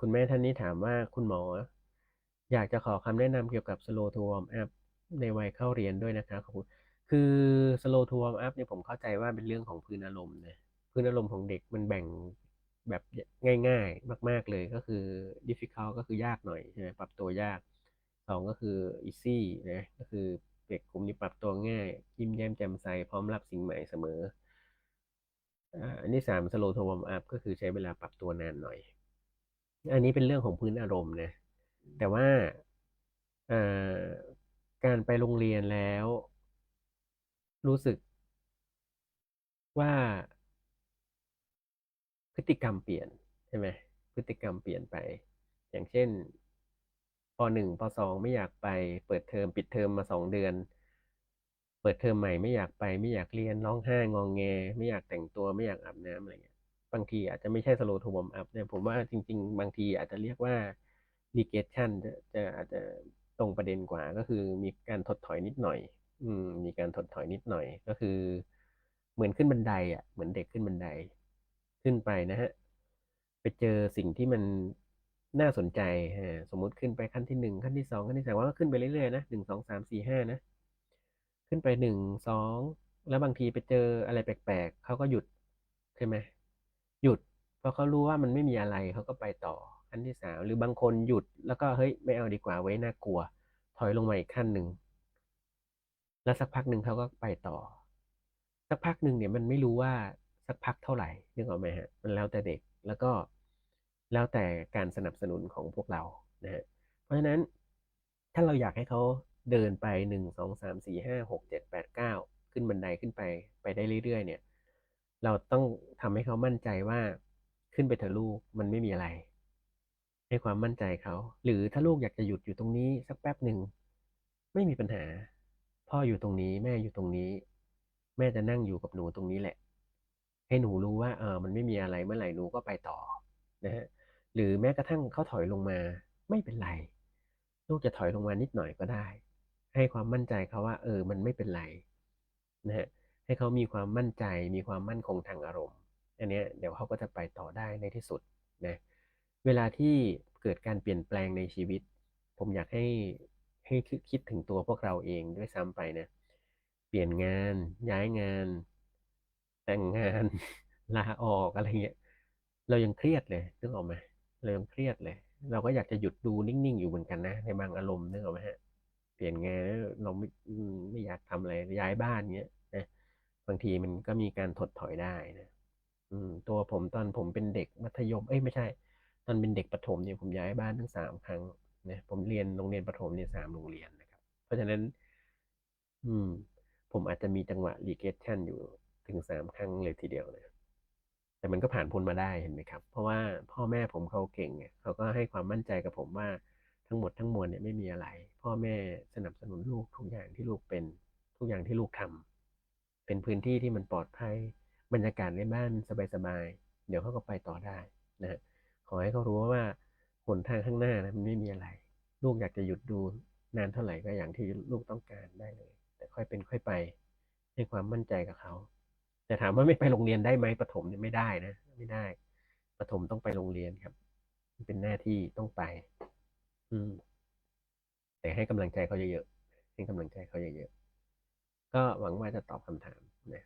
คุณแม่ท่านนี้ถามว่าคุณหมอ อยากจะขอคำแนะนำเกี่ยวกับ slow to warm up ในวัยเข้าเรียนด้วยนะคะขอบคุณคือ slow to warm up เนี่ยผมเข้าใจว่าเป็นเรื่องของพื้นอารมณ์นะพื้นอารมณ์ของเด็กมันแบ่งแบบง่าย ๆ มาก ๆเลยก็คือ difficult ก็คือยากหน่อยใช่ไหมปรับตัวยากสองก็คือ easy นะก็คือเด็กกลุ่มนี้ปรับตัวง่าย ยิ้มแย้มแจ่มใสพร้อมรับสิ่งใหม่เสมออันที่สาม slow to warm up ก็คือใช้เวลาปรับตัวนานหน่อย อันนี้เป็นเรื่องของพื้นอารมณ์นะแต่ว่าการไปโรงเรียนแล้ว รู้สึกว่าพฤติกรรมเปลี่ยนใช่ไหมพฤติกรรมเปลี่ยนไป อย่างเช่นปหนึ่งปสองไม่อยากไป เปิดเทอมปิดเทอมมาสองเดือน เปิดเทอมใหม่ไม่อยากไป ไม่อยากเรียนร้องไห้งองแง ไม่อยากแต่งตัวไม่อยากอาบน้ำอะไรเงี้ย บางทีอาจจะไม่ใช่สโลทูบอมอัพเนี่ยผมว่าจริง ๆ บางทีอาจจะเรียกว่าดีเกชันจะจะอาจจะตรงประเด็นกว่าก็คือมีการถดถอยนิดหน่อย อืม มีการถดถอยนิดหน่อย ก็คือ เหมือนขึ้นบันไดอะ เหมือนเด็กขึ้นบันได ขึ้นไปนะฮะ ไปเจอสิ่งที่มันน่าสนใจฮะสมมุติขึ้นไปขั้นที่หนึ่งขั้นที่สองขั้นที่สามว่าขึ้นไปเรื่อยๆนะหนึ่งสองสามสี่ห้านะ ขึ้นไปหนึ่งสองแล้วบางทีไปเจออะไรแปลกๆเขาก็หยุดใช่ไหม หยุดเพราะเขารู้ว่ามันไม่มีอะไรเขาก็ไปต่อขั้นที่สามหรือบางคนหยุดแล้วก็เฮ้ยไม่เอาดีกว่าไว้น่ากลัว ถอยลงมาอีกขั้นหนึ่งแล้วสักพักหนึ่งเขาก็ไปต่อ สักพักหนึ่งเนี่ยมันไม่รู้ว่าสักพักเท่าไหร่นึกออกไหมฮะมันแล้วแต่เด็กแล้วก็แล้วแต่การสนับสนุนของพวกเรานะฮะเพราะฉะนั้นถ้าเราอยากให้เขาเดินไปหนึ่งสองสามสี่ห้าหกเจ็ดแปดเก้าขึ้นบันไดขึ้นไปไปได้เรื่อยๆ เนี่ย เราต้องทำให้เขามั่นใจว่าขึ้นไปเถอะลูกมันไม่มีอะไร ให้ความมั่นใจเขา หรือถ้าลูกอยากจะหยุดอยู่ตรงนี้สักแป๊บหนึ่งไม่มีปัญหา พ่ออยู่ตรงนี้แม่อยู่ตรงนี้ แม่จะนั่งอยู่กับหนูตรงนี้แหละ ให้หนูรู้ว่าเออมันไม่มีอะไรเมื่อไหร่หนูก็ไปต่อนะฮะหรือแม้กระทั่งเขาถอยลงมา ไม่เป็นไร ลูกจะถอยลงมานิดหน่อยก็ได้ ให้ความมั่นใจเขาว่า เออ มันไม่เป็นไรนะฮะ ให้เขามีความมั่นใจ มีความมั่นคงทางอารมณ์ อันนี้เดี๋ยวเขาก็จะไปต่อได้ในที่สุดนะ เวลาที่เกิดการเปลี่ยนแปลงในชีวิต ผมอยากให้ให้คิดถึงตัวพวกเราเองด้วยซ้ำไปนะ เปลี่ยนงาน ย้ายงาน แต่งงาน ลาออกอะไรเงี้ย เรายังเครียดเลยนึกออกไหมเรายังเครียดเลย เราก็อยากจะหยุดดูนิ่งๆอยู่เหมือนกันนะ ในบางอารมณ์นึกออกไหมฮะ เปลี่ยนงานเราไม่ไม่อยากทำอะไร ย้ายบ้านเงี้ย บางทีมันก็มีการถดถอยได้นะอืม ตัวผมตอนผมเป็นเด็กมัธยม เอ้ยไม่ใช่ ตอนเป็นเด็กประถมเนี่ยผมย้ายบ้านทั้งสามครั้งนะผมเรียนโรงเรียนประถมเนี่ยสามโรงเรียนนะครับ เพราะฉะนั้น อืม ผมอาจจะมีจังหวะรีเกชันอยู่ถึงสามครั้งเลยทีเดียวนะแต่มันก็ผ่านพ้นมาได้เห็นไหมครับ เพราะว่าพ่อแม่ผมเขาเก่งเนี่ยเขาก็ให้ความมั่นใจกับผมว่าทั้งหมดทั้งมวลเนี่ยไม่มีอะไร พ่อแม่สนับสนุนลูกทุกอย่างที่ลูกเป็นทุกอย่างที่ลูกทำ เป็นพื้นที่ที่มันปลอดภัย บรรยากาศในบ้านสบายๆ เดี๋ยวเขาก็ไปต่อได้นะฮะขอให้เขารู้ว่าหนทางข้างหน้านะมันไม่มีอะไร ลูกอยากจะหยุดดูนานเท่าไหร่ก็อย่างที่ลูกต้องการได้เลย แต่ค่อยเป็นค่อยไป ให้ความมั่นใจกับเขาแต่ถามว่าไม่ไปโรงเรียนได้ไหมประถมเนี่ยไม่ได้นะ ไม่ได้ประถมต้องไปโรงเรียนครับ เป็นหน้าที่ต้องไป อืม แต่ให้กำลังใจเขาเยอะๆให้กำลังใจเขาเยอะๆ ก็หวังว่าจะตอบคำถามนะ